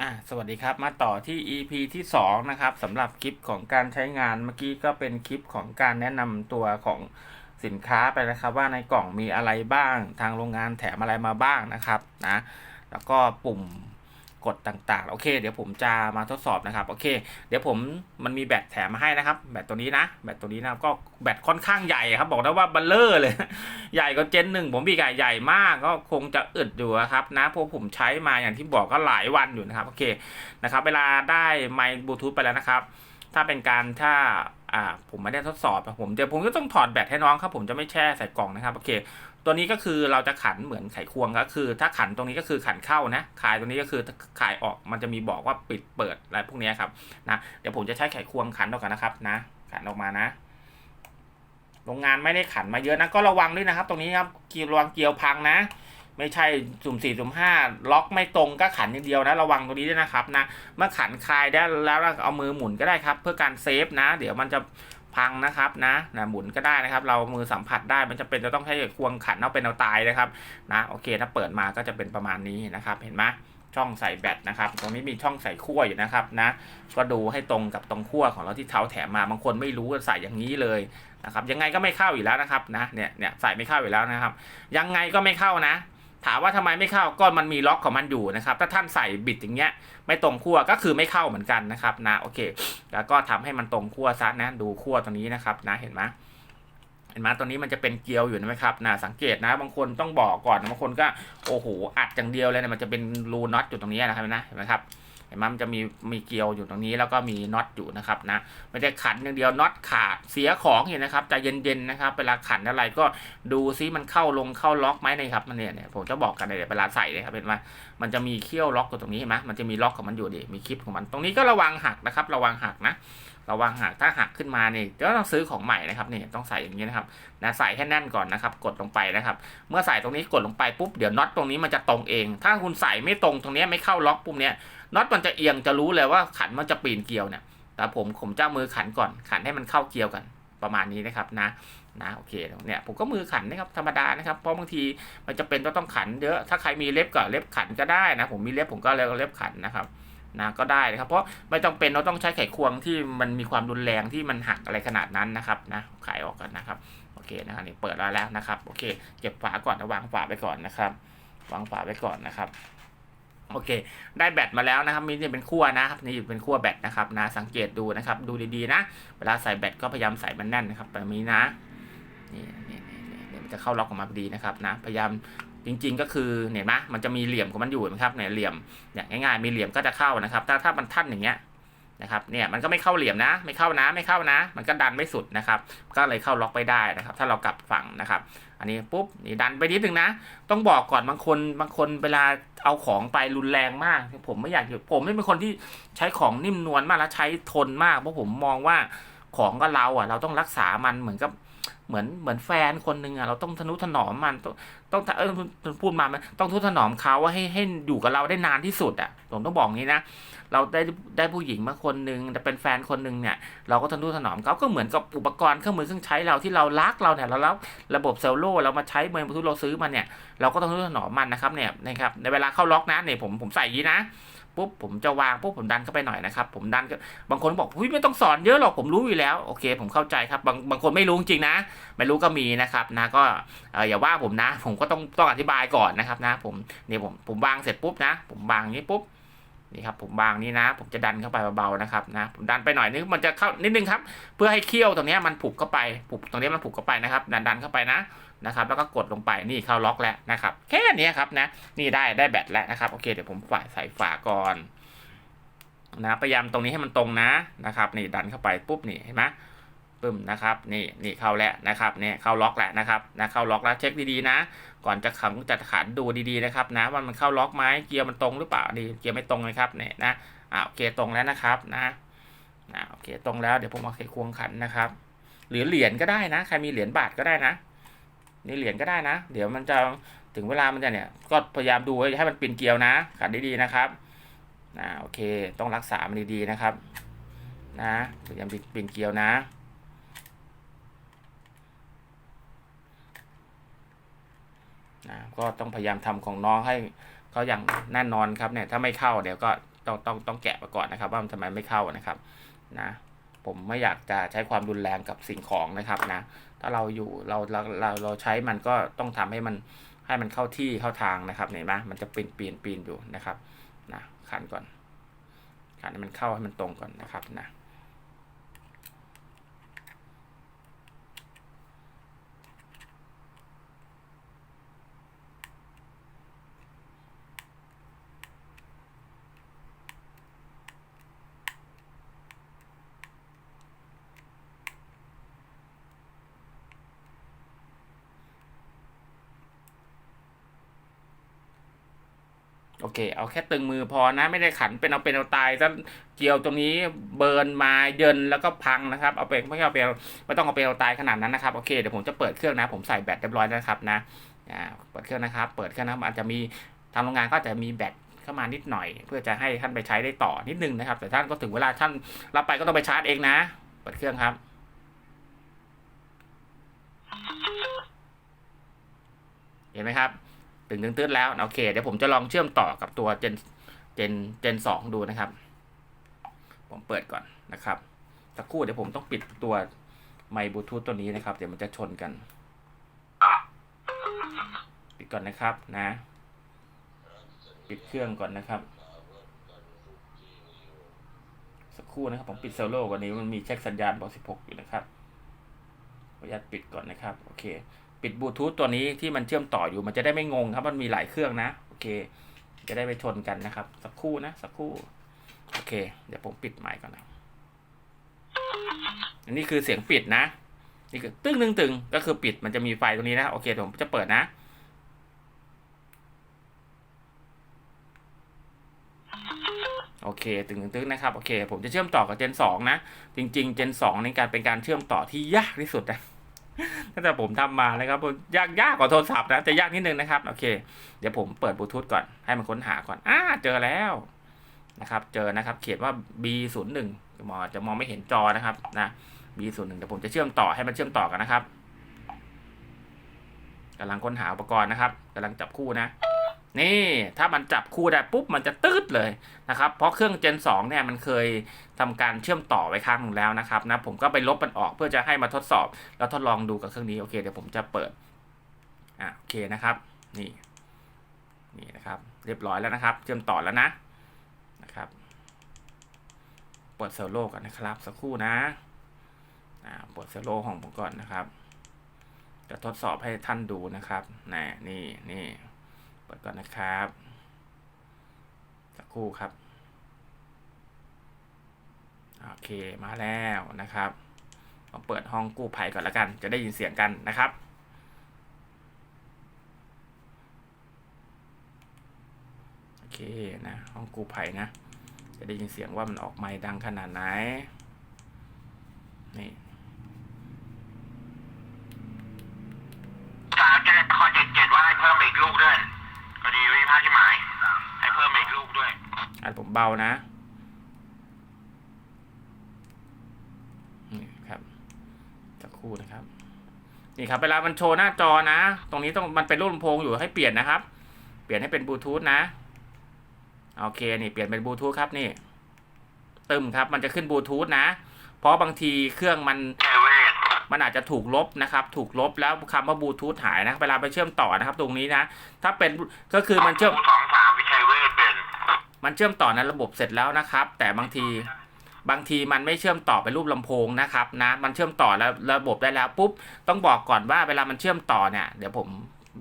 อะสวัสดีครับมาต่อที่ EP ที่ 2 นะครับสำหรับคลิปของการใช้งานเมื่อกี้ก็เป็นคลิปของการแนะนำตัวของสินค้าไปนะครับ ว่าในกล่องมีอะไรบ้างทางโรงงานแถมอะไรมาบ้างนะครับนะแล้วก็ปุ่ม กดต่างๆ โอเค เดี๋ยวผมจะมาทดสอบนะครับ โอเค เดี๋ยวผมมันมีแบตแถมมาให้นะครับ แบตตัวนี้นะ แบตตัวนี้นะ ก็แบตค่อนข้างใหญ่ครับ บอกได้ว่าบัลเลอร์เลย ใหญ่กว่าเจนหนึ่งผมบีกอะใหญ่มาก ก็คงจะอึดอยู่ครับนะ เพราะผมใช้มาอย่างที่บอกก็หลายวันอยู่นะครับ โอเค นะครับ เวลาได้ไมค์บลูทูธไปแล้วนะครับ ถ้าเป็นการถ้าอ่าผมไม่ได้ทดสอบอะผมเดี๋ยวผมก็ต้องถอดแบตให้น้องครับ ผมจะไม่แช่ใส่กล่องนะครับ โอเค ตัวนี้ก็คือเราจะขันเหมือนไขควงก็คือ ถ้าขันตรงนี้ก็คือขันเข้านะคายตรงนี้ก็คือคายออกมันจะมีบอกว่าปิดเปิดอะไรพวกนี้ครับนะเดี๋ยวผมจะใช้ไขควงขันออกกันนะครับนะ ขันออกมานะโรงงานไม่ได้ขันมาเยอะนะก็ระวังด้วยนะครับ ตรงนี้ครับเกียวระวังเกียวพังนะ ไม่ใช่สุ่มสี่สุ่มห้าล็อกไม่ตรงก็ขันอย่างเดียวนะระวังตรงนี้ด้วยนะครับนะเมื่อขันคลายได้แล้วเอามือหมุนก็ได้ครับ เพื่อการเซฟนะ เดี๋ยวมันจะ พังนะครับนะนะหมุนก็ได้นะครับ เรามือสัมผัสได้มันจะเป็นจะต้องใช้ควงขันเอาเป็นเอาตายนะครับนะโอเค ถ้าเปิดมาก็จะเป็นประมาณนี้นะครับ เห็นไหมช่องใส่แบตนะครับ ตรงนี้มีช่องใส่ขั้วอยู่นะครับนะ ก็ดูให้ตรงกับตรงขั้วของเราที่เท้าแถมมา บางคนไม่รู้ก็ใส่อย่างนี้เลยนะครับ ยังไงก็ไม่เข้าอยู่แล้วนะครับนะ เนี่ยเนี่ยใส่ไม่เข้าอยู่แล้วนะครับ ยังไงก็ไม่เข้านะ ถามว่าทำไมไม่เข้าก็มันมีล็อกของมันอยู่นะครับ ถ้าท่านใส่บิดอย่างเงี้ย ไม่ตรงขั้วก็คือไม่เข้าเหมือนกันนะครับนะโอเค แล้วก็ทำให้มันตรงขั้วซะนะดูขั้วตรงนี้นะครับนะเห็นไหมเห็นไหมตรงนี้มันจะเป็นเกลียวอยู่นะครับนะสังเกตนะ บางคนต้องบอกก่อนบางคนก็โอ้โหอัดอย่างเดียวเลยนะมันจะเป็นรูน็อตอยู่ตรงนี้นะครับนะเห็นไหมครับ เห็นไหมมันจะมีมีเกลียวอยู่ตรงนี้แล้วก็มีน็อตอยู่นะครับนะไม่ได้ขันอย่างเดียวน็อตขาดเสียของเห็นนะครับใจเย็นๆนะครับเวลาขันอะไรก็ดูซิมันเข้าลงเข้าล็อกไหมนะครับมันเนี่ยเนี่ยผมจะบอกกันเลยเวลาใส่เลยครับเห็นไหมมันจะมีเขี้ยวล็อกอยู่ตรงนี้เห็นไหมมันจะมีล็อกของมันอยู่ดิมีคลิปของมัน ตรงนี้ก็ระวังหักนะครับ ระวังหักนะ ระวังหักถ้าหักขึ้นมาเนี่ยก็ต้องซื้อของใหม่นะครับนี่ต้องใส่อย่างนี้นะครับนะใส่ให้แน่นก่อนนะครับ กดลงไปนะครับ เมื่อใส่ตรงนี้กดลงไปปุ๊บเดี๋ยวน็อตตรงนี้มันจะตรงเอง ถ้าคุณใส่ไม่ตรงตรงนี้ไม่เข้าล็อกปุ๊บเนี้ยน็อตมันจะเอียงจะรู้เลยว่าขันมันจะปีนเกลียวเนี่ยแต่ผมผมจะมือขันก่อนขันให้มันเข้าเกลียวกันประมาณนี้นะครับนะนะโอเคเนี่ยผมก็มือขันนะครับธรรมดานะครับเพราะบางทีมันจะเป็นต้องต้องขันเยอะถ้าใครมีเล็บก็เล็บขันก็ได้นะผมมีเล็บผมก็เล็บขันนะครับ นะก็ได้นะครับ เพราะไม่ต้องเป็นเราต้องใช้ไขควงที่มันมีความรุนแรงที่มันหักอะไรขนาดนั้นนะครับนะขายออกกันนะครับโอเคนะครับนี่เปิดแล้วแล้วนะครับโอเค เก็บฝาก่อนนะวางฝาไปก่อนนะครับ วางฝาไปก่อนนะครับโอเค ได้แบตมาแล้วนะครับมีนี่เป็นขั้วนะครับนี่เป็นขั้วแบตนะครับนะสังเกตดูนะครับ ดูดีๆนะ เวลาใส่แบตก็พยายามใส่มันแน่นนะครับแบบนี้นะนี่นี่นี่มันจะเข้าล็อกออกมาพอดีนะครับนะพยายาม จริงๆก็คือเห็นไหมมันจะมีเหลี่ยมของมันอยู่นะครับเนี่ยเหลี่ยมอย่างง่ายๆมีเหลี่ยมก็จะเข้านะครับ ถ้าถ้ามันท่านอย่างเงี้ยนะครับเนี่ยมันก็ไม่เข้าเหลี่ยมนะ ไม่เข้านะไม่เข้านะ มันก็ดันไม่สุดนะครับ ก็เลยเข้าล็อกไปได้นะครับ ถ้าเรากลับฝั่งนะครับ อันนี้ปุ๊บนี่ดันไปนิดนึงนะ ต้องบอกก่อนบางคนบางคนเวลาเอาของไปรุนแรงมาก ผมไม่อยากผมไม่เป็นคนที่ใช้ของนิ่มนวลมากแล้วใช้ทนมากเพราะผมมองว่าของก็เราอะ เราต้องรักษามันเหมือนกับเหมือนเหมือนแฟนคนหนึ่งอะเราต้องทนุถนอมมัน ต้องเออพูดมาต้องทนุถนอมเขาว่าให้ให้อยู่กับเราได้นานที่สุดอะผมต้องบอกงี้นะเราได้ได้ผู้หญิงมาคนหนึ่งแต่เป็นแฟนคนหนึ่งเนี่ย เราก็ทนุถนอมเขาก็เหมือนกับอุปกรณ์เครื่องมือเครื่องใช้เราที่เรารักเราเนี่ยเราแล้วระบบเซลโลเรามาใช้เมื่อทุกเราซื้อมาเนี่ย เราก็ต้องทนุถนอมมันนะครับเนี่ยนะครับในเวลาเข้าล็อกนะเนี่ยผมผมใส่ยี้นะ ปุ๊บผมจะวางปุ๊บผมดันเข้าไปหน่อยนะครับ ผมดันก็บางคนบอกอุ้ยไม่ต้องสอนเยอะหรอกผมรู้อยู่แล้วโอเค ผมเข้าใจครับบางบางคนไม่รู้จริงนะ ไม่รู้ก็มีนะครับนะก็อย่าว่าผมนะ ผมก็ต้องต้องอธิบายก่อนนะครับนะ ผมเนี่ยผมผมวางเสร็จปุ๊บนะ ผมวางนี้ปุ๊บนี่ครับผมวางนี่นะ ผมจะดันเข้าไปเบาๆนะครับนะผมดันไปหน่อยนึงมันจะเข้านิดนึงครับ เพื่อให้เขี้ยวตรงนี้มันผูกเข้าไปผูกตรงนี้มันผูกเข้าไปนะครับดันดันเข้าไปนะ นะครับแล้วก็กดลงไปนี่เข้าล็อกแล้วนะครับ แค่นี้ครับนะนี่ได้ได้แบตแล้วนะครับโอเคเดี๋ยวผมฝ่ายใส่ฝาก่อนนะพยายามตรงนี้ให้มันตรงนะนะครับ นี่ดันเข้าไปปุ๊บนี่เห็นไหมปึ้มนะครับนี่นี่เข้าแล้วนะครับเนี่ยเข้าล็อกแล้วนะครับนะเข้าล็อกแล้วเช็คดีๆนะ ก่อนจะขังจะขันดูดีๆนะครับนะว่ามันเข้าล็อกไหมเกียร์มันตรงหรือเปล่าดีเกียร์ไม่ตรงเลยครับเนี่ยนะอ่าโอเคตรงแล้วนะครับนะนะโอเคตรงแล้วเดี๋ยวผมเอาไขควงขันนะครับหรือเหรียญก็ได้นะใครมีเหรียญบาทก็ได้นะ นี่เหรียญก็ได้นะ เดี๋ยวมันจะถึงเวลามันจะเนี่ย ก็พยายามดูให้มันปีนเกลียวนะขันดีๆนะครับนะโอเค ต้องรักษามันดีๆนะครับ นะพยายามปีนเกลียวนะนะก็ต้องพยายามทำของน้องให้เขาอย่างแน่นอนครับเนี่ยถ้าไม่เข้าเดี๋ยวก็ต้องต้องต้องแกะมาก่อนนะครับ ว่ามันทำไมไม่เข้านะครับนะผมไม่อยากจะใช้ความรุนแรงกับสิ่งของนะครับนะ ถ้าเราอยู่เราเราเราเราใช้มันก็ต้องทำให้มันให้มันเข้าที่เข้าทางนะครับเห็นไหมมันจะปีนปีนปีนอยู่นะครับนะขันก่อนขันให้มันเข้าให้มันตรงก่อนนะครับนะ เค เอาแค่ตึงมือพอนะ ไม่ได้ขันเป็นเอาเป็นเอาตายถ้าเกี่ยวตรงนี้เบิร์นมาเยินแล้วก็พังนะครับ เอาไปไม่เอาไปเอาไม่ต้องเอาไปเอาตายขนาดนั้นนะครับ โอเค เดี๋ยวผมจะเปิดเครื่องนะ ผมใส่แบตเรียบร้อยแล้วนะครับนะ อ่า เปิดเครื่องนะครับ เปิดเครื่องนะครับอาจจะมีทางโรงงานก็จจะมีแบตเข้ามานิดหน่อย เพื่อจะให้ท่านไปใช้ได้ต่อนิดนึงนะครับ แต่ท่านก็ถึงเวลาท่านรับไปก็ต้องไปชาร์จเองนะ เปิดเครื่องครับเห็นไหมครับ ตึงตึงตื้นแล้วโอเค เดี๋ยวผมจะลองเชื่อมต่อกับตัวเจนเจนเจนสองดูนะครับ ผมเปิดก่อนนะครับสักครู่เดี๋ยวผมต้องปิดตัวไมค์บลูทูธตัวนี้นะครับ เดี๋ยวมันจะชนกัน ปิดก่อนนะครับนะ ปิดเครื่องก่อนนะครับ สักครู่นะครับ ผมปิดเซลโลก่อนนี้มันมีเช็คสัญญาณบอก16อยู่นะครับขออนุญาตปิดก่อนนะครับ โอเค ปิดบลูทูธตัวนี้ที่มันเชื่อมต่ออยู่มันจะได้ไม่งงครับ มันมีหลายเครื่องนะ โอเค จะได้ไปชนกันนะครับ สักครู่นะ สักครู่ โอเค เดี๋ยวผมปิดไมค์ก่อนนะอันนี้คือเสียงปิดนะ นี่คือตึ้งตึงตึงก็คือปิดมันจะมีไฟตรงนี้นะ โอเคผมจะเปิดนะโอเค ตึงตึงตึงนะครับ โอเค ผมจะเชื่อมต่อกับเจนสองนะ จริงๆเจนสองในการเป็นการเชื่อมต่อที่ยากที่สุดนะ ตั้งแต่ผมทำมานะครับยากยากกว่าโทรศัพท์นะจะยากนิดนึงนะครับโอเค เดี๋ยวผมเปิดบลูทูธก่อนให้มันค้นหาก่อนอ่าเจอแล้วนะครับ เจอนะครับ เขียนว่า B 0 1 มองจะมองไม่เห็นจอนะครับนะ B 0 1 เดี๋ยวผมจะเชื่อมต่อให้มันเชื่อมต่อกันนะครับกำลังค้นหาอุปกรณ์นะครับกำลังจับคู่นะ นี่ ถ้ามันจับคู่ได้ปุ๊บมันจะตืดเลยนะครับ เพราะเครื่อง Gen 2เนี่ยมันเคยทำการเชื่อมต่อไว้ครั้งหนึ่งแล้วนะครับนะผมก็ไปลบมันออกเพื่อจะให้มาทดสอบ แล้วทดลองดูกับเครื่องนี้โอเคเดี๋ยวผมจะเปิดอะโอเคนะครับ นี่นี่นะครับ เรียบร้อยแล้วนะครับ เชื่อมต่อแล้วนะนะครับเปิดเซลโลก่อนนะครับ สักครู่นะอ่าเปิดเซลโลของผมก่อนนะครับ จะทดสอบให้ท่านดูนะครับนะนี่นี่ ปิดก่อนนะครับสักครู่ครับ โอเคมาแล้วนะครับผมเปิดห้องกู้ภัยก่อนล้วกัน จะได้ยินเสียงกันนะครับโอเคนะห้องกู้ภัยนะ จะได้ยินเสียงว่ามันออกไม้ดังขนาดไหนนี่ สามแจ้งคอนเจ็ดเจ็ดว่าให้เพิ่มอีกลูกด้วยพอดีวิพากษ์ที่หมาย ให้เพิ่มอีกลูกด้วยอันผมเบานะนี่ครับสักครู่นะครับ นี่ครับ เวลามันโชว์หน้าจอนะ ตรงนี้ต้องมันเป็นรูปลำโพงอยู่ให้เปลี่ยนนะครับ เปลี่ยนให้เป็นบลูทูธนะ โอเค นี่เปลี่ยนเป็นบลูทูธครับนี่ตึมครับ มันจะขึ้นบลูทูธนะ เพราะบางทีเครื่องมันมันอาจจะถูกลบนะครับ ถูกลบแล้วคำว่าบลูทูธหายนะ เวลาไปเชื่อมต่อนะครับ ตรงนี้นะ ถ้าเป็นก็คือมันเชื่อมสองสามวิชัยเวศเป็น มันเชื่อมต่อในระบบเสร็จแล้วนะครับ แต่บางทีบางทีมันไม่เชื่อมต่อเป็นรูปลำโพงนะครับนะมันเชื่อมต่อแล้วระบบได้แล้วปุ๊บต้องบอกก่อนว่าเวลามันเชื่อมต่อเนี่ยเดี๋ยวผม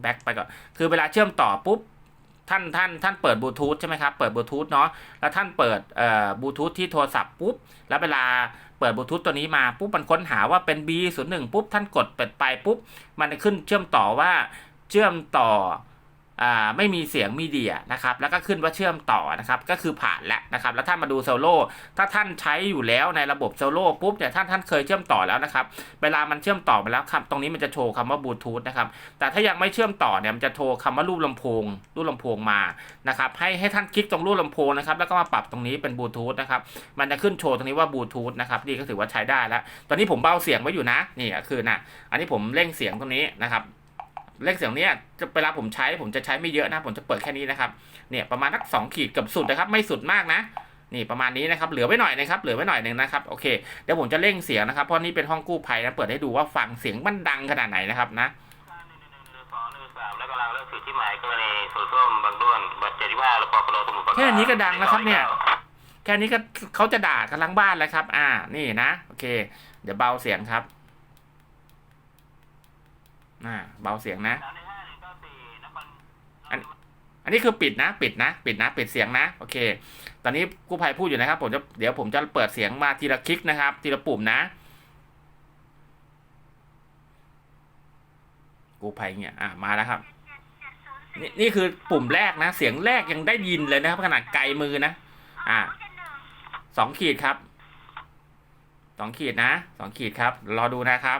แบ็กไปก่อนคือเวลาเชื่อมต่อปุ๊บท่านท่านท่านเปิดบลูทูธใช่ไหมครับเปิดบลูทูธเนาะแล้วท่านเปิดเอ่อบลูทูธที่โทรศัพท์ปุ๊บแล้วเวลาเปิดบลูทูธตัวนี้มาปุ๊บมันค้นหาว่าเป็น B 0 1 ปุ๊บท่านกดเปิดไปปุ๊บมันขึ้นเชื่อมต่อว่าเชื่อมต่อ ไม่มีเสียงมีเดียนะครับแล้วก็ขึ้นว่าเชื่อมต่อนะครับก็คือผ่านแล้วนะครับแล้วท่านมาดูโซโล่ถ้าท่านใช้อยู่แล้วในระบบโซโล่ปุ๊บเนี่ยท่านท่านเคยเชื่อมต่อแล้วนะครับเวลามันเชื่อมต่อไปแล้วครับตรงนี้มันจะโชว์คำว่าบลูทูธนะครับแต่ถ้ายังไม่เชื่อมต่อเนี่ยมันจะโทรคำว่ารูปลำโพงรูปลำโพงมานะครับให้ให้ท่านคลิกตรงรูปลำโพงนะครับแล้วก็มาปรับตรงนี้เป็นบลูทูธนะครับมันจะขึ้นโชว์ตรงนี้ว่าบลูทูธนะครับนี่ก็ถือว่าใช้ได้แล้ว ตอนนี้ผมเบาเสียงไว้อยู่นะนี่คือนะอันนี้ผมเร่งเสียงตรงนี้นะครับ เลขเสียงเนี้ยจะเวลาผมใช้ผมจะใช้ไม่เยอะนะ ผมจะเปิดแค่นี้นะครับเนี่ยประมาณสักสองขีดเกับสุดนะครับ ไม่สุดมากนะนี่ประมาณนี้นะครับเหลือไว้หน่อยนะครับเหลือไว้หน่อยหนึ่งนะครับโอเคเดี๋ยวผมจะเร่งเสียงนะครับเพราะนี่เป็นห้องกู้ภัยนะเปิดให้ดูว่าฟังเสียงมันดังขนาดไหนนะครับนะสองหนึ่งสามและกำลังเลิกสิทธิ์ที่หมายกรณีสูส้มบางด้วนบัตรเจ็ดที่ห้าและปปโลสมุทรปราการแค่นี้ก็ดังแล้วครับเนี่ย แค่นี้ก็เขาจะด่ากันทั้งบ้านแล้วครับ อ่านี่นะ โอเค เดี๋ยวเบาเสียงครับ อ่าเบาเสียงนะสามหนึ่งห้าหนึ่งเก้าสี่นครอันอันนี้คือปิดนะ ปิดนะ ปิดนะ ปิดเสียงนะ โอเค ตอนนี้กู้ภัยพูดอยู่นะครับ ผมจะเดี๋ยวผมจะเปิดเสียงมาทีละคลิกนะครับ ทีละปุ่มนะกู้ภัยเนี่ยอ่ามาแล้วครับนี่นี่คือปุ่มแรกนะ เสียงแรกยังได้ยินเลยนะครับขนาดไกลมือนะ อ่าสองขีดครับสองขีดนะสองขีดครับ รอดูนะครับ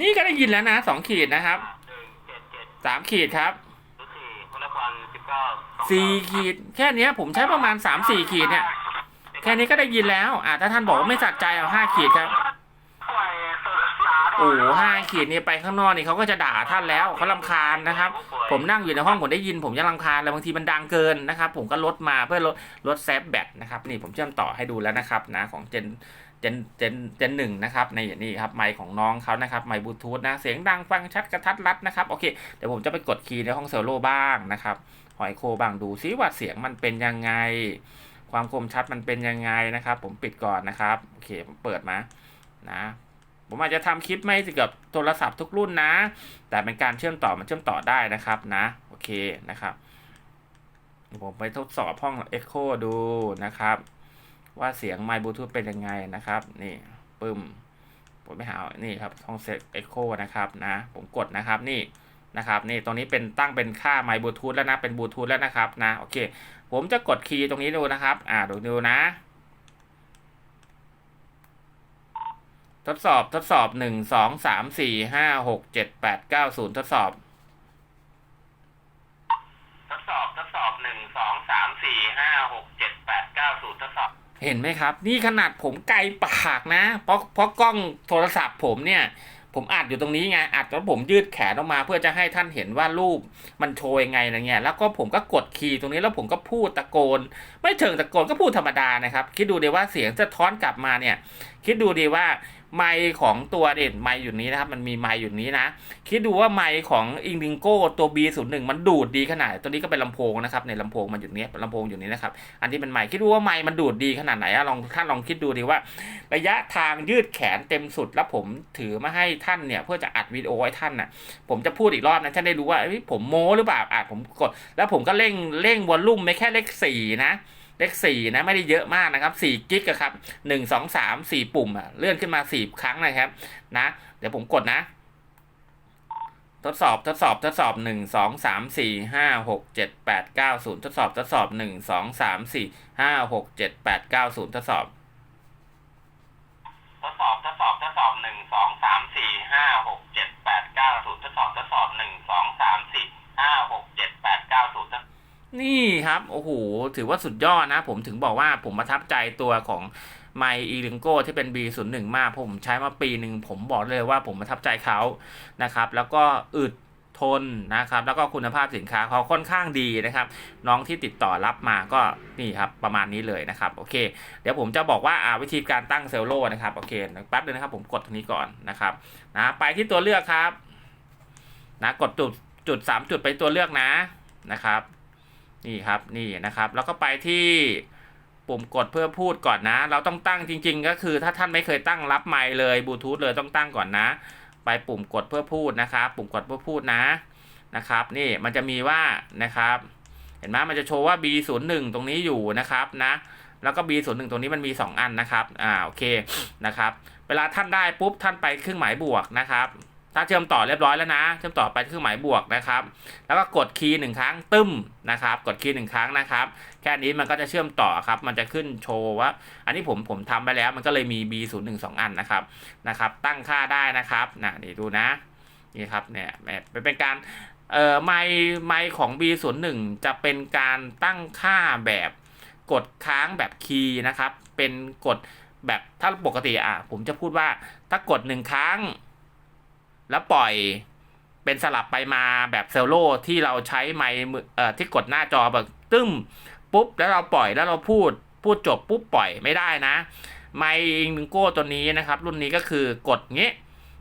นี่ก็ได้ยินแล้วนะสองขีดนะครับหนึ่งเจ็ดเจ็ดสามขีดครับสี่ขีด แค่นี้ผมใช้ประมาณสามสี่ขีดเนี่ย แค่นี้ก็ได้ยินแล้ว อ่าถ้าท่านบอกว่าไม่สัดใจเอาห้าขีดครับ โอ้ห้าขีดนี่ไปข้างนอกนี่เขาก็จะด่าท่านแล้วเขาลำคาญนะครับ ผมนั่งอยู่ในห้องผมได้ยิน ผมยังรำคาญเลยบางทีมันดังเกินนะครับ ผมก็ลดมาเพื่อลดลดแซฟแบตนะครับนี่ผมเชื่อมต่อให้ดูแล้วนะครับนะของเจนเจนเจนเจนหนึ่งนะครับในอย่างนี่ครับไมค์ของน้องเขานะครับไมค์บลูทูธนะเสียงดังฟังชัดกระทัดรัดนะครับโอเคเดี๋ยวผมจะไปกดคีย์ในห้องเซลโลบ้างนะครับหอยโคบ้างดูซิว่าเสียงมันเป็นยังไง ความคมชัดมันเป็นยังไงนะครับ ผมปิดก่อนนะครับโอเคผมเปิดมานะ ผมอาจจะทำคลิปไม่เกี่ยวกับโทรศัพท์ทุกรุ่นนะ แต่เป็นการเชื่อมต่อมันเชื่อมต่อได้นะครับนะ โอเคนะครับผมไปทดสอบห้อง Echo ดูนะครับ ว่าเสียงไมค์บลูทูธเป็นยังไงนะครับ นี่ปึ้มผมไปหานี่ครับห้องเซ็ต Echo นะครับนะผมกดนะครับนี่นะครับนี่ตรงนี้เป็นตั้งเป็นค่าไมค์บลูทูธแล้วนะเป็นบลูทูธแล้วนะครับนะโอเค ผมจะกดคีย์ตรงนี้ดูนะครับ อ่าดูดูนะ ทดสอบทดสอบหนึ่งสองสามสี่ห้าหกเจ็ดแปดเก้าศูนย์ทดสอบ ทดสอบทดสอบหนึ่งสองสามสี่ห้าหกเจ็ดแปดเก้าศูนย์ทดสอบ เห็นไหมครับ นี่ขนาดผมไกลปากนะ เพราะเพราะกล้องโทรศัพท์ผมเนี่ย ผมอัดอยู่ตรงนี้ไงอัดแล้วผมยืดแขนออกมา เพื่อจะให้ท่านเห็นว่ารูปมันโชว์ยังไงอะไรเงี้ยแล้วก็ผมก็กดคีย์ตรงนี้แล้วผมก็พูดตะโกน ไม่เชิงตะโกนก็พูดธรรมดานะครับ คิดดูดีว่าเสียงสะท้อนกลับมาเนี่ย คิดดูดีว่า ไมค์ของตัวเด่นไมค์อยู่นี้นะครับ มันมีไมค์อยู่นี้นะ คิดดูว่าไมค์ของอิงดิงโก้ตัว B01 มันดูดดีขนาด ตัวนี้ก็เป็นลำโพงนะครับ ในลำโพงมันอยู่นี้ลำโพงอยู่นี้นะครับ อันที่เป็นไมค์คิดดูว่าไมค์มันดูดดีขนาดไหนอะลองท่านลองคิดดูดีว่า ระยะทางยืดแขนเต็มสุด แล้วผมถือมาให้ท่านเนี่ยเพื่อจะอัดวิดีโอให้ท่านน่ะ ผมจะพูดอีกรอบนะท่านได้รู้ว่าผมโม้หรือเปล่าอาจผมกด แล้วผมก็เร่งเร่งวอลลุ่มไม่แค่เลขสี่นะ เลขสี่นะไม่ได้เยอะมากนะครับสี่กิกครับหนึ่งสองสามสี่ปุ่มอะเลื่อนขึ้นมาสี่ครั้งนะครับนะเดี๋ยวผมกดนะ ทดสอบทดสอบทดสอบหนึ่งสองสามสี่ห้าหกเจ็ดแปดเก้าศูนย์ทดสอบทดสอบหนึ่งสองสามสี่ห้าหกเจ็ดแปดเก้าศูนย์ทดสอบ ทดสอบทดสอบทดสอบหนึ่งสองสามสี่ห้าหกเจ็ดแปดเก้าศูนย์ทด นี่ครับโอ้โหถือว่าสุดยอดนะ ผมถึงบอกว่าผมประทับใจตัวของไมอีลิงโกที่เป็น B01 มากเพราะผมใช้มาปีหนึ่งผมบอกเลยว่าผมประทับใจเขานะครับ แล้วก็อึดทนนะครับ แล้วก็คุณภาพสินค้าเขาค่อนข้างดีนะครับ น้องที่ติดต่อรับมาก็นี่ครับประมาณนี้เลยนะครับ โอเค เดี๋ยวผมจะบอกว่าอาวิธีการตั้งเซลโลนะครับ โอเคแป๊บนึงนะครับ ผมกดตรงนี้ก่อนนะครับนะไปที่ตัวเลือกครับนะกดจุดจุดสามจุดไปตัวเลือกนะนะครับ นี่ครับนี่นะครับ แล้วก็ไปที่ปุ่มกดเพื่อพูดก่อนนะ เราต้องตั้งจริง ๆ ก็คือถ้าท่านไม่เคยตั้งรับไมค์เลยบลูทูธเลยต้องตั้งก่อนนะ ไปปุ่มกดเพื่อพูดนะครับ ปุ่มกดเพื่อพูดนะนะครับ นี่มันจะมีว่านะครับ เห็นไหมมันจะโชว์ว่า B01 ตรงนี้อยู่นะครับนะแล้วก็ B01 ตรงนี้มันมี 2 อันนะครับ อ่า โอเค นะครับ เวลาท่านได้ปุ๊บ ท่านไปเครื่องหมายบวกนะครับ ถ้าเชื่อมต่อเรียบร้อยแล้วนะ เชื่อมต่อไปเครื่องหมายบวกนะครับ แล้วก็กดคีย์หนึ่งครั้งตึ้มนะครับ กดคีย์หนึ่งครั้งนะครับ แค่นี้มันก็จะเชื่อมต่อครับ มันจะขึ้นโชว์ว่า อันนี้ผมผมทำไปแล้ว มันก็เลยมี B 0 1 2อันนะครับ นะครับ ตั้งค่าได้นะครับนะนี่ดูนะ นี่ครับ เนี่ยแบบเป็นการ เอ่อ ไมไมของ B 0 1จะเป็นการตั้งค่าแบบกดค้างแบบคีย์นะครับ เป็นกดแบบถ้าปกติอะ ผมจะพูดว่าถ้ากดหนึ่งครั้ง แล้วปล่อยเป็นสลับไปมาแบบเซลโลที่เราใช้ไมค์เอ่อที่กดหน้าจอแบบตึ้มปุ๊บแล้วเราปล่อยแล้วเราพูดพูดจบปุ๊บปล่อยไม่ได้นะ ไมค์อิงโก้ตัวนี้นะครับ รุ่นนี้ก็คือกดงี้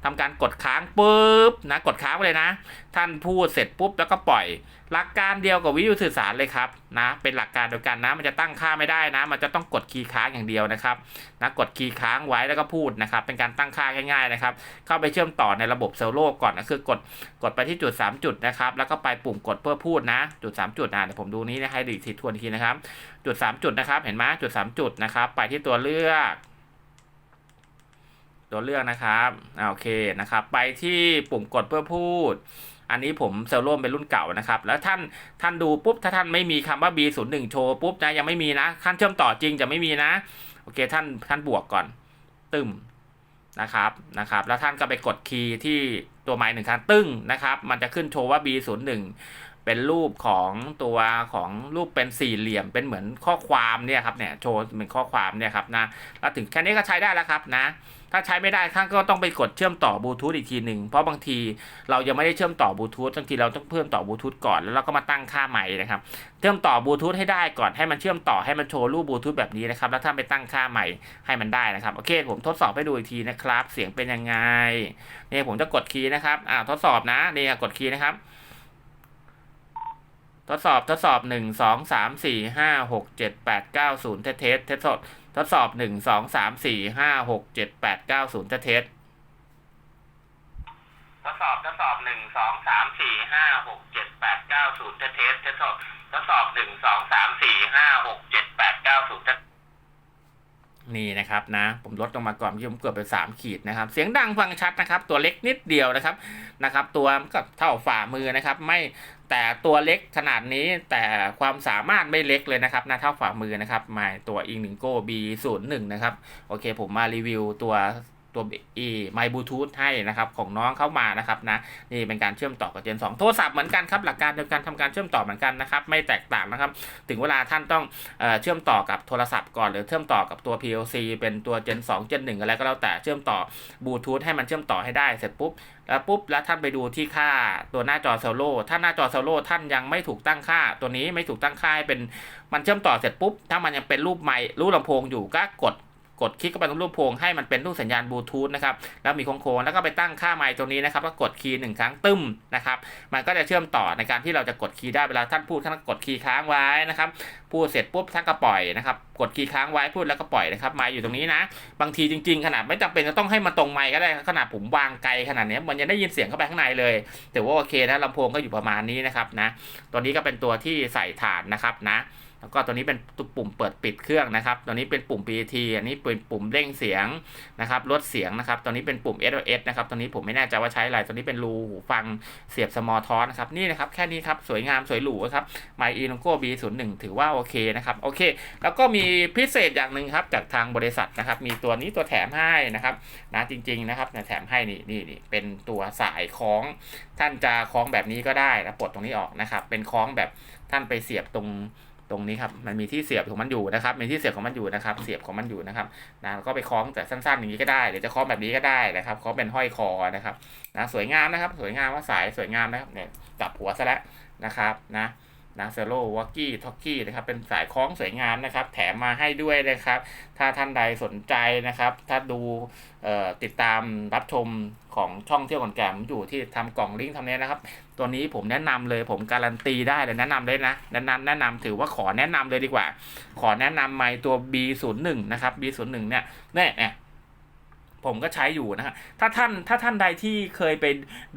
ทำการกดค้างปุ๊บนะกดค้างไปเลยนะ ท่านพูดเสร็จปุ๊บแล้วก็ปล่อย หลักการเดียวกับวิทยุสื่อสารเลยครับนะเป็นหลักการเดียวกันนะ มันจะตั้งค่าไม่ได้นะ มันจะต้องกดคีย์ค้างอย่างเดียวนะครับนะกดคีย์ค้างไว้แล้วก็พูดนะครับ เป็นการตั้งค่าง่ายๆนะครับ เข้าไปเชื่อมต่อในระบบเซลโลก่อนนะคือกดกดไปที่จุด 3 จุดนะครับแล้วก็ไปปุ่มกดเพื่อพูดนะจุด 3 จุดนะเดี๋ยวผมดูนี้นะให้ดีทีทวนทีนะครับ จุด 3 จุดนะครับ เห็นไหมจุด 3 จุดนะครับ ไปที่ตัวเลือก ตัวเลือกนะครับโอเคนะครับ ไปที่ปุ่มกดเพื่อพูด อันนี้ผมเซลโลมเป็นรุ่นเก่านะครับ แล้วท่านท่านดูปุ๊บถ้าท่านไม่มีคำว่า B01 โชว์ปุ๊บนะยังไม่มีนะขั้นเชื่อมต่อจริงจะไม่มีนะ โอเคท่านท่านบวกก่อน ตึมนะครับนะครับ แล้วท่านก็ไปกดคีย์ที่ตัวไม้หนึ่งครั้งตึ้งนะครับ มันจะขึ้นโชว์ว่า B01 เป็นรูปของตัวของรูปเป็นสี่เหลี่ยมเป็นเหมือนข้อความเนี่ยครับเนี่ยโชว์เป็นข้อความเนี่ยครับนะแล้วถึงแค่นี้ก็ใช้ได้แล้วครับนะ ถ้าใช้ไม่ได้ข้างก็ต้องไปกดเชื่อมต่อบลูทูธอีกทีหนึ่งเพราะบางทีเรายังไม่ได้เชื่อมต่อบลูทูธบางทีเราต้องเพิ่มต่อบลูทูธก่อนแล้วเราก็มาตั้งค่าใหม่นะครับเชื่อมต่อบลูทูธให้ได้ก่อนให้มันเชื่อมต่อให้มันโชว์รูปบลูทูธแบบนี้นะครับแล้วถ้าไปตั้งค่าใหม่ให้มันได้นะครับโอเค ผมทดสอบให้ดูอีกทีนะครับ เสียงเป็นยังไงเนี่ยผมจะกดคีย์นะครับอ่าทดสอบนะนี่กดคีย์นะครับทดสอบทดสอบหนึ่งสองสามสี่ห้าหกเจ็ดแปดเก้าศูนย์เทสเทสเทดสอบ ทดสอบหนึ่งสองสามสี่ห้าหกเจ็ดแปดเก้าศูนย์เทสเทสทดสอบทดสอบหนึ่งสองสามสี่ห้าหกเจ็ดแปดเก้าศูนย์เทสเทสทดสอบทดสอบหนึ่งสองสามสี่ห้าหกเจ็ดแปดเก้าศูนย์ นี่นะครับนะ ผมลดลงมาก่อนที่ผมเกือบไป 3 ขีดนะครับ เสียงดังฟังชัดนะครับ ตัวเล็กนิดเดียวนะครับนะครับ ตัวก็เท่าฝ่ามือนะครับ ไม่แต่ตัวเล็กขนาดนี้แต่ความสามารถไม่เล็กเลยนะครับนะเท่าฝ่ามือนะครับมาตัวอิงหนึ่งโก้ B01 นะครับ โอเค ผมมารีวิวตัว ตัวอีไมบลูทูธให้นะครับของน้องเข้ามานะครับนะนี่เป็นการเชื่อมต่อกับ Gen 2 โทรศัพท์เหมือนกันครับหลักการเดียวกันทำการเชื่อมต่อเหมือนกันนะครับไม่แตกต่างนะครับถึงเวลาท่านต้องเอเชื่อมต่อกับโทรศัพท์ก่อนหรือเชื่อมต่อกับตัว PLC เป็นตัว Gen 2 Gen 1อะไรก็แล้วแต่เชื่อมต่อบลูทูธให้มันเชื่อมต่อให้ได้เสร็จปุ๊บแล้วปุ๊บแล้วท่านไปดูที่ค่าตัวหน้าจอเซลโลถ้าหน้าจอเซลโลท่านยังไม่ถูกตั้งค่า ตัวนี้ไม่ถูกตั้งค่าให้เป็นมันเชื่อมต่อเสร็จปุ๊บถ้ามันยังเป็นรูปไมค์รูปลำโพงอยู่ก็กด กดคลิกเข้าไปตรงรูปโพงให้มันเป็นรูปสัญญาณบลูทูธนะครับแล้วมีโค้งๆแล้วก็ไปตั้งค่าไมค์ตัวนี้นะครับแล้วกดคีย์หนึ่งครั้งตึ้มนะครับมันก็จะเชื่อมต่อในการที่เราจะกดคีย์ได้เวลาท่านพูดท่านก็กดคีย์ค้างไว้นะครับพูดเสร็จปุ๊บท่านก็ปล่อยนะครับกดคีย์ค้างไว้พูดแล้วก็ปล่อยนะครับไมค์อยู่ตรงนี้นะบางทีจริง ๆ ขนาดไม่จำเป็นจะต้องให้มันตรงไมค์ก็ได้ขนาดผมวางไกลขนาดนี้มันยังได้ยินเสียงเข้าไปข้างในเลยถือว่าโอเคนะลำโพงก็อยู่ประมาณนี้นะครับนะตัวนี้ก็เป็นตัวที่ใส่ฐานนะครับนะ แล้วก็ตัวนี้เป็นปุ่มเปิดปิดเครื่องนะครับ ตัวนี้เป็นปุ่ม PAT อันนี้เป็นปุ่มเร่งเสียงนะครับลดเสียงนะครับ ตัวนี้เป็นปุ่ม SOS นะครับ ตัวนี้ผมไม่แน่ใจว่าใช้อะไร ตัวนี้เป็นรูหูฟังเสียบ small t o นะครับ นี่นะครับ แค่นี้ครับ สวยงามสวยหรูครับ My e n o g o B01 ถือว่าโอเคนะครับ โอเค แล้วก็มีพิเศษอย่างหนึ่งครับ จากทางบริษัทนะครับ มีตัวนี้ตัวแถมให้นะครับ นะจริง ๆ นะครับแถมให้นี่นี่นี่เป็นตัวสายคล้อง ท่านจะคล้องแบบนี้ก็ได้นะปลดตรงนี้ออกนะครับ เป็นคล้องแบบท่านไปเสียบตรง ตรงนี้ครับมันมีที่เสียบของมันอยู่นะครับมีที่เสียบของมันอยู่นะครับ เสียบของมันอยู่นะครับนะแล้วก็ไปคล้องแต่สั้นๆอย่างนี้ก็ได้หรือจะคล้องแบบนี้ก็ได้นะครับคล้องเป็นห้อยคอนะครับนะสวยงามนะครับ สวยงามว่าสายสวยงามนะครับเนี่ยจับหัวซะแล้วนะครับนะ นะเซโลวอกกี้ท็อกกี้นะครับเป็นสายคล้องสวยงามนะครับ แถมมาให้ด้วยนะครับ ถ้าท่านใดสนใจนะครับ ถ้าดูติดตามรับชมของช่องเที่ยวก่อนแก่มอยู่ที่ทำกล่องลิงก์ทำเนี้ยนะครับ ตัวนี้ผมแนะนำเลยผมการันตีได้เลยแนะนำเลยนะแนะนำแนะนำถือว่าขอแนะนำเลยดีกว่า ขอแนะนำไมค์ตัว B01 นะครับ B01 เนี่ยเนี่ยเนี่ย ผมก็ใช้อยู่นะฮะถ้าท่านถ้าท่านใดที่เคยไป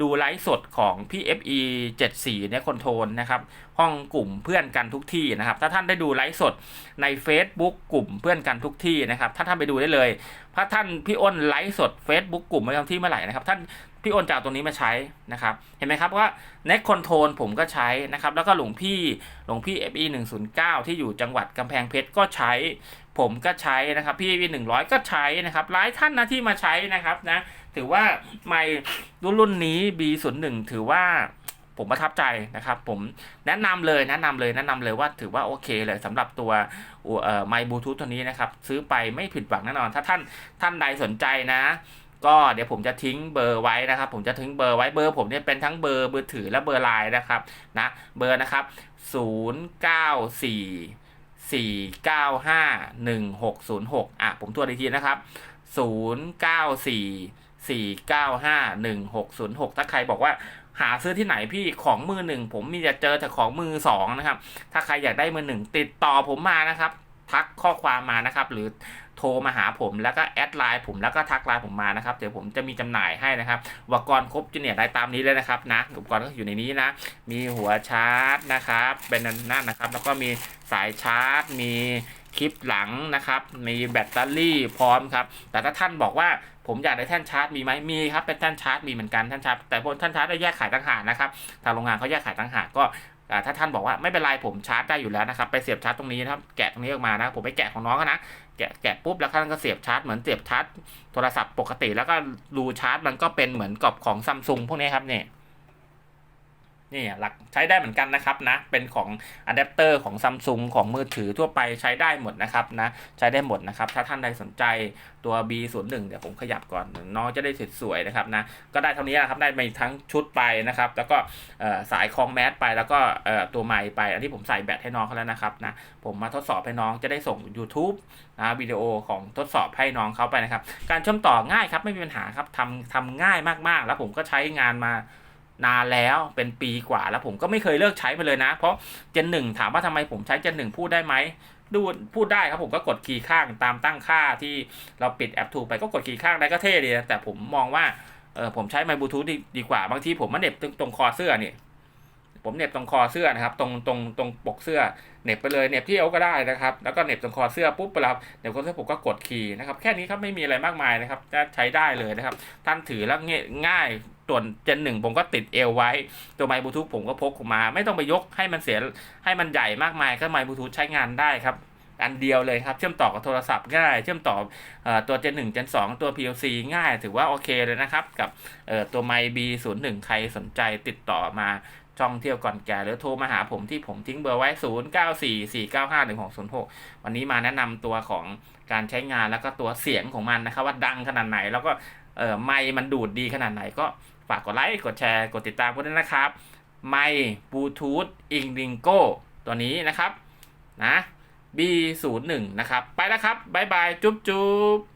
ดูไลฟ์สดของพี่ FE 74เนี่ยคอนโทรลนะครับ ห้องกลุ่มเพื่อนกันทุกที่นะครับ ถ้าท่านได้ดูไลฟ์สดใน Facebook กลุ่มเพื่อนกันทุกที่นะครับ ถ้าท่านไปดูได้เลยถ้าท่านพี่อ้นไลฟ์สด Facebook กลุ่มประจำที่เมื่อไหร่นะครับ ท่านพี่อ้นจะเอาตรงนี้มาใช้นะครับ เห็นไหมครับว่า Neck Control ผมก็ใช้นะครับ แล้วก็หลวงพี่หลวงพี่ FE 109ที่อยู่จังหวัดกำแพงเพชรก็ใช้ ผมก็ใช้นะครับ พี่ FE 100ก็ใช้นะครับ หลายท่านนะที่มาใช้นะครับนะ ถือว่าไมค์รุ่นรุ่นนี้ B01 ถือว่าผมประทับใจนะครับ ผมแนะนำเลยแนะนำเลยแนะนำเลยว่าถือว่าโอเคเลยสำหรับตัวไมค์บลูทูธตัวนี้นะครับ ซื้อไปไม่ผิดหวังแน่นอน ถ้าท่านท่านใดสนใจนะ ก็เดี๋ยวผมจะทิ้งเบอร์ไว้นะครับ ผมจะทิ้งเบอร์ไว้เบอร์ผมเนี่ยเป็นทั้งเบอร์มือถือและเบอร์ไลน์นะครับนะเบอร์นะครับ 094 1606 อะ ผมทวนอีกทีนะครับ 094 495 1606 ถ้าใครบอกว่าหาซื้อที่ไหนพี่ของมือหนึ่งผมมีจะเจอแต่ของมือสองนะครับ ถ้าใครอยากได้มือหนึ่งติดต่อผมมานะครับ ทักข้อความมานะครับ หรือ ทรมาหาผมแล้วก็แอดไลน์ผมแล้วก็ทักไลน์ผมมานะครับเดี๋ยวผมจะมีจำหน่ายให้นะครับอุปกรณ์ครบจูเนียร์ได้ตามนี้เลยนะครับนะอุปกรณ์ก็อยู่ในนี้นะ มีหัวชาร์จนะครับเป็นนั่นนะครับ แล้วก็มีสายชาร์จ มีคลิปหลังนะครับ มีแบตเตอรี่พร้อมครับ แต่ถ้าท่านบอกว่าผมอยากได้แท่นชาร์จมีไหมมีครับเป็นแท่นชาร์จมีเหมือนกันแท่นชาร์จแต่พวกแท่นชาร์จได้แยกขายต่างหากนะครับทางโรงงานเขาแยกขายต่างหากก็ถ้าท่านบอกว่าไม่เป็นไรผมชาร์จได้อยู่แล้วนะครับ ไปเสียบชาร์จตรงนี้นะครับ แกะตรงนี้ออกมานะผมไปแกะของน้องนะ แกะแกะปุ๊บแล้วท่านก็เสียบชาร์จเหมือนเสียบชาร์จโทรศัพท์ปกติแล้วก็รูชาร์จมันก็เป็นเหมือนกับของซัมซุงพวกนี้ครับเนี่ย นี่หลักใช้ได้เหมือนกันนะครับนะ เป็นของอะแดปเตอร์ของซัมซุงของมือถือทั่วไปใช้ได้หมดนะครับนะ ใช้ได้หมดนะครับ ถ้าท่านใดสนใจตัว B01 เดี๋ยวผมขยับก่อนน้องจะได้สวยๆนะครับนะ ก็ได้เท่านี้นะครับ ได้ไปทั้งชุดไปนะครับ แล้วก็สายคองแมสไป แล้วก็ตัวไมค์ไป อันนี้ผมใส่แบตให้น้องเขาแล้วนะครับนะ ผมมาทดสอบให้น้องจะได้ส่ง YouTube นะวิดีโอของทดสอบให้น้องเขาไปนะครับ การเชื่อมต่อง่ายครับ ไม่มีปัญหาครับทำทำง่ายมากๆ แล้วผมก็ใช้งานมา นานแล้วเป็นปีกว่าแล้วผมก็ไม่เคยเลิกใช้ไปเลยนะ เพราะเจนหนึ่งถามว่าทำไมผมใช้เจนหนึ่งพูดได้ไหมดูพูดได้ครับผมก็กดคีย์ข้างตามตั้งค่าที่เราปิดแอปทูไปก็กดคีย์ข้างได้ก็เท่ดีนะแต่ผมมองว่าเออผมใช้ไมค์บลูทูธดีกว่าบางทีผมมาเน็บตรงคอเสื้อนี่ผมเน็บตรงคอเสื้อนะครับ ตรงตรงตรงปกเสื้อเน็บไปเลยเน็บที่เอวก็ได้นะครับ แล้วก็เน็บตรงคอเสื้อปุ๊บไปแล้วเน็บคอเสื้อผมก็กดคีย์นะครับ แค่นี้ครับไม่มีอะไรมากมายนะครับจะใช้ได้เลยนะครับ ท่านถือแล้วง่าย ส่วนเจนหนึ่งผมก็ติดเอวไว้ ตัวไมค์บลูทูธผมก็พกมา ไม่ต้องไปยกให้มันเสียให้มันใหญ่มากมายก็ไมค์บลูทูธใช้งานได้ครับ อันเดียวเลยครับ เชื่อมต่อกับโทรศัพท์ง่าย เชื่อมต่อเออตัว Gen 1 Gen 2 ตัว PLC ง่าย ถือว่าโอเคเลยนะครับ กับตัวไมค์ B01 ใครสนใจติดต่อมาช่องเที่ยวก่อนแก่หรือโทรมาหาผมที่ผมทิ้งเบอร์ไว้ 0944951606 วันนี้มาแนะนำตัวของการใช้งานแล้วก็ตัวเสียงของมันนะครับ ว่าดังขนาดไหนแล้วก็เออไมมันดูดดีขนาดไหนก็ ฝากกดไลค์ กดแชร์ กดติดตามกันด้วยนะครับ ไมค์บลูทูธอิงดิงโก้ตัวนี้นะครับ นะ B01 นะครับ ไปแล้วครับ บ๊ายบาย จุ๊บจุ๊บ